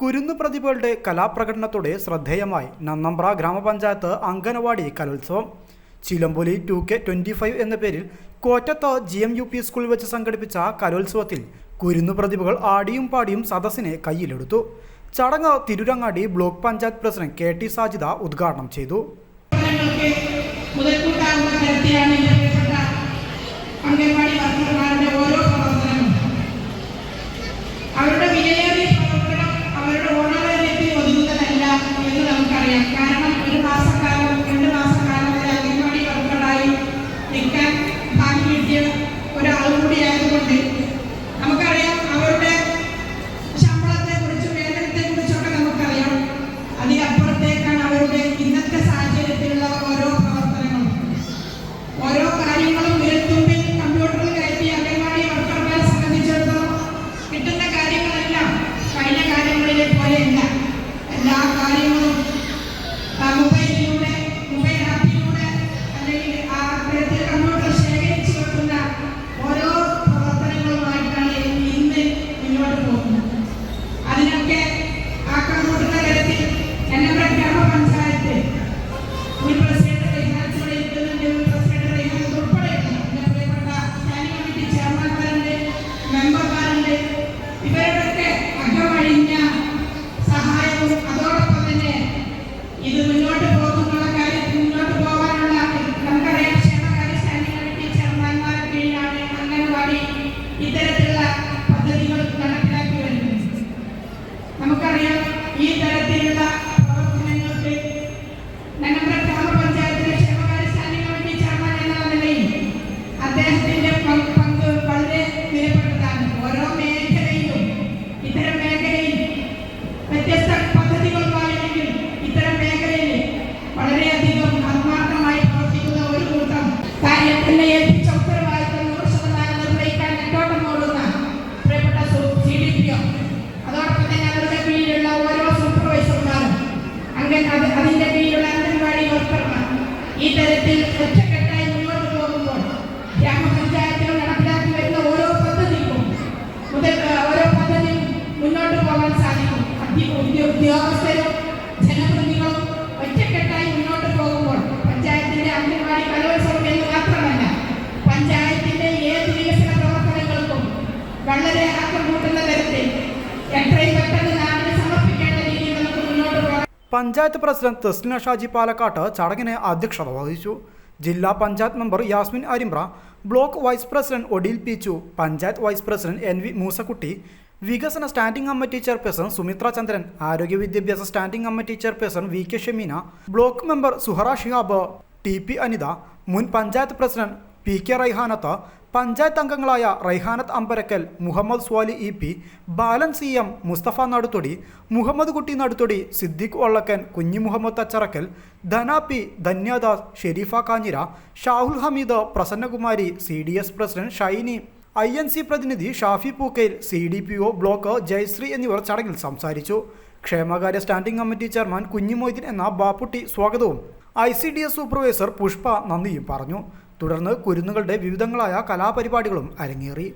കുരുന്നു പ്രതിഭകളുടെ കലാപ്രകടനത്തോടെ ശ്രദ്ധേയമായി നന്നമ്പ്ര ഗ്രാമപഞ്ചായത്ത് അംഗനവാടി കലോത്സവം. Chilamboli two K twenty five എന്ന പേരിൽ Kottath G M U P സ്കൂളിൽ വെച്ച് സംഘടിപ്പിച്ച കലോത്സവത്തിൽ കുരുന്നു പ്രതിഭകൾ ആടിയും പാടിയും സദസ്സിനെ കയ്യിലെടുത്തു. ചടങ്ങ് Tirurangadi block panchayat president K T Sajida ഉദ്ഘാടനം ചെയ്തു. അവരുടെ മുതൽക്കൂട്ടാകുന്ന ഇവരുടെയൊക്കെ അകമഴിഞ്ഞ സഹായവും അതോടൊപ്പം തന്നെ ഇത് മുന്നോട്ട് പോകുന്നുള്ള വളരെ കൂട്ടുന്ന തരത്തിൽ എത്രയും പെട്ടെന്ന് സമർപ്പിക്കേണ്ട രീതിയിൽ നമുക്ക് മുന്നോട്ട് പോകാം. പഞ്ചായത്ത് പ്രസിഡന്റ് തസ്ലിന ഷാജി പാലക്കാട്ട് ചടങ്ങിന് അധ്യക്ഷത വഹിച്ചു. ജില്ലാ panchayat member Yasmin Arimbra block vice president ഒഡിൽ പിച്ചു panchayat vice president N V Moosakutty വികസന standing committee chairperson Sumithra Chandran ആരോഗ്യ വിദ്യാഭ്യാസ standing committee chairperson V K Shemeena block member Suhara Shihab T P Anitha മുൻ panchayat president P K Raihanath panchayat അംഗങ്ങളായ Raihanath Ambarakkal Muhammad Swali E P Balan C M Mustafa Naduthodi Muhammad Kutty Naduthodi Siddique Vallakkan Kunhi Muhammad Thacharakkal Dhana P Dhanyadas Sherifa Kanhira Shahul Hameed Prasannakumari C D S president Shiny I N C പ്രതിനിധി Shafi Pookkayil C D P O block Jayasree എന്നിവർ ചടങ്ങിൽ സംസാരിച്ചു. ക്ഷേമകാര്യ standing committee chairman Kunhimoideen എന്ന ബാപ്പുട്ടി സ്വാഗതവും I C D S supervisor Pushpa നന്ദിയും പറഞ്ഞു. തുടർന്ന് കുരുന്നുകളുടെ വിവിധങ്ങളായ കലാപരിപാടികളും അരങ്ങേറി.